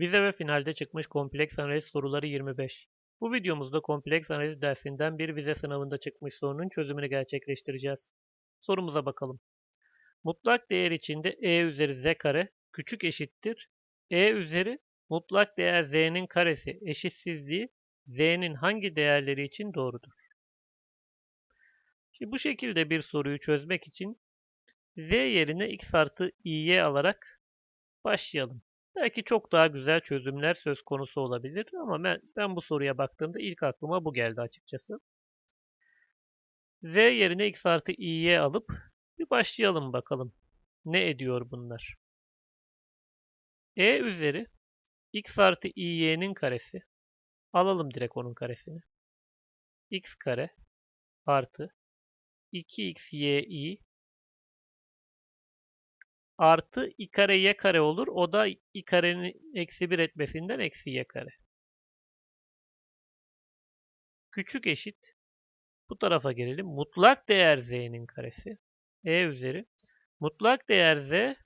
Vize ve finalde çıkmış kompleks analiz soruları 25. Bu videomuzda kompleks analiz dersinden bir vize sınavında çıkmış sorunun çözümünü gerçekleştireceğiz. Sorumuza bakalım. Mutlak değer içinde e üzeri z kare küçük eşittir. e üzeri mutlak değer z'nin karesi eşitsizliği z'nin hangi değerleri için doğrudur? Şimdi bu şekilde bir soruyu çözmek için z yerine x artı i'ye alarak başlayalım. Belki çok daha güzel çözümler söz konusu olabilir ama ben, ben bu soruya baktığımda ilk aklıma bu geldi açıkçası. Z yerine x artı i'ye alıp bir başlayalım bakalım. Ne ediyor bunlar? E üzeri x artı i'ye'nin karesi. Alalım direkt onun karesini. x kare artı 2xyi artı i kare y kare olur. O da i karenin eksi 1 etmesinden eksi y kare. Küçük eşit. Bu tarafa gelelim. Mutlak değer z'nin karesi. e üzeri. Mutlak değer z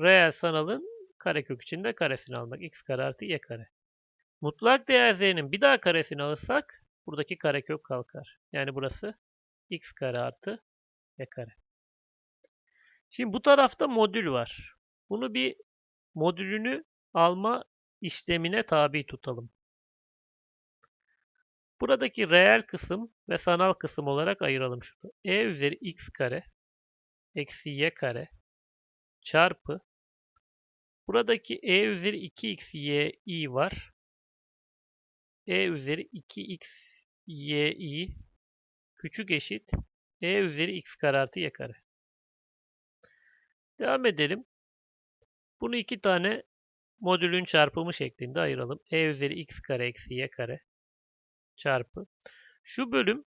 reel sanalın karekök içinde karesini almak. x kare artı y kare. Mutlak değer z'nin bir daha karesini alırsak buradaki karekök kalkar. Yani burası x kare artı y kare. Şimdi bu tarafta modül var. Bunu bir modülünü alma işlemine tabi tutalım. Buradaki reel kısım ve sanal kısım olarak ayıralım şunu. e üzeri x kare eksi y kare çarpı buradaki e üzeri 2xyi var. e üzeri 2xyi küçük eşit e üzeri x kare artı y kare. Devam edelim. Bunu iki tane modülün çarpımı şeklinde ayıralım. e üzeri x kare eksi y kare çarpı. Şu bölüm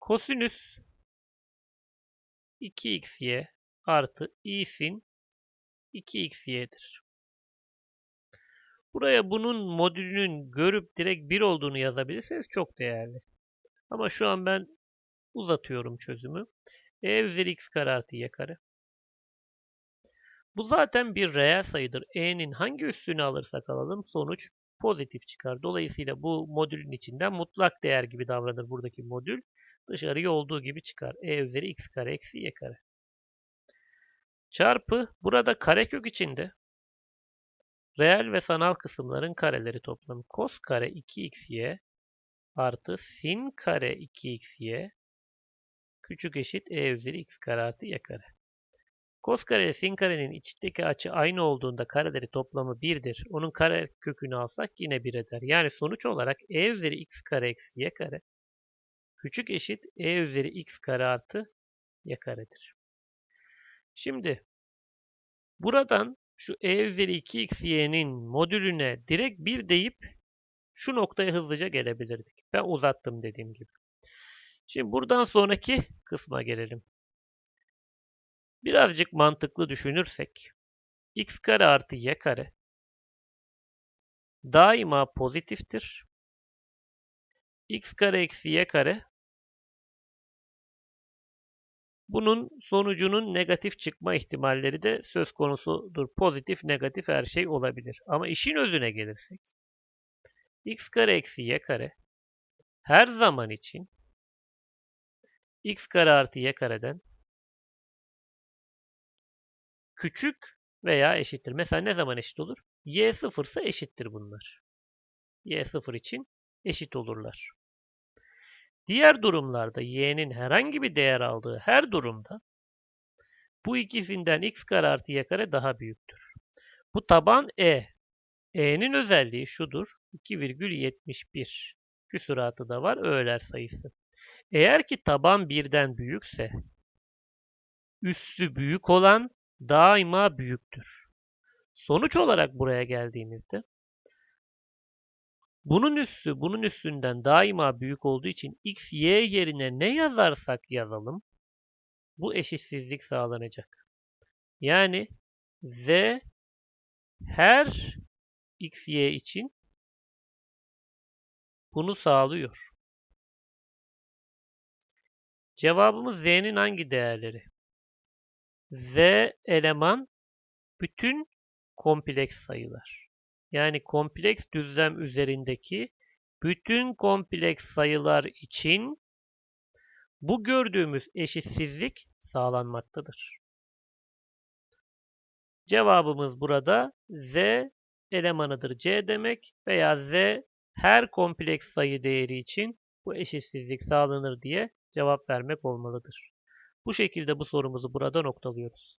kosinüs 2xy artı i sin 2xy'dir. Buraya bunun modülünün görüp direkt 1 olduğunu yazabilirseniz çok değerli. Ama şu an ben uzatıyorum çözümü. E üzeri x kare artı y kare. Bu zaten bir reel sayıdır. e'nin hangi üstünü alırsak alalım sonuç pozitif çıkar. Dolayısıyla bu modülün içinden mutlak değer gibi davranır buradaki modül. Dışarıya olduğu gibi çıkar. e üzeri x kare eksi y kare. Çarpı burada karekök içinde reel ve sanal kısımların kareleri toplamı. Kos kare 2xy artı sin kare 2xy küçük eşit e üzeri x kare artı y kare. Kos kare ile sin karenin içteki açı aynı olduğunda kareleri toplamı 1'dir. Onun kare kökünü alsak yine 1 eder. Yani sonuç olarak e üzeri x kare eksi y kare küçük eşit e üzeri x kare artı y karedir. Şimdi buradan şu e üzeri 2xy'nin modülüne direkt 1 deyip şu noktaya hızlıca gelebilirdik. Ben uzattım dediğim gibi. Şimdi buradan sonraki kısma gelelim. Birazcık mantıklı düşünürsek x kare artı y kare daima pozitiftir. x kare eksi y kare bunun sonucunun negatif çıkma ihtimalleri de söz konusudur. Pozitif, negatif her şey olabilir. Ama işin özüne gelirsek x kare eksi y kare her zaman için x kare artı y kareden küçük veya eşittir. Mesela ne zaman eşit olur? y sıfır ise eşittir bunlar. y sıfır için eşit olurlar. Diğer durumlarda y'nin herhangi bir değer aldığı her durumda bu ikisinden x kare artı y kare daha büyüktür. Bu taban e. e'nin özelliği şudur. 2,71 küsuratı da var öğeler sayısı. Eğer ki taban birden büyükse üssü büyük olan daima büyüktür. Sonuç olarak buraya geldiğimizde bunun üssü bunun üstünden daima büyük olduğu için x, y yerine ne yazarsak yazalım bu eşitsizlik sağlanacak. Yani z her x, y için bunu sağlıyor. Cevabımız z'nin hangi değerleri? z eleman bütün kompleks sayılar. Yani kompleks düzlem üzerindeki bütün kompleks sayılar için bu gördüğümüz eşitsizlik sağlanmaktadır. Cevabımız burada z elemanıdır c demek veya z her kompleks sayı değeri için bu eşitsizlik sağlanır diye cevap vermek olmalıdır. Bu şekilde bu sorumuzu burada noktalıyoruz.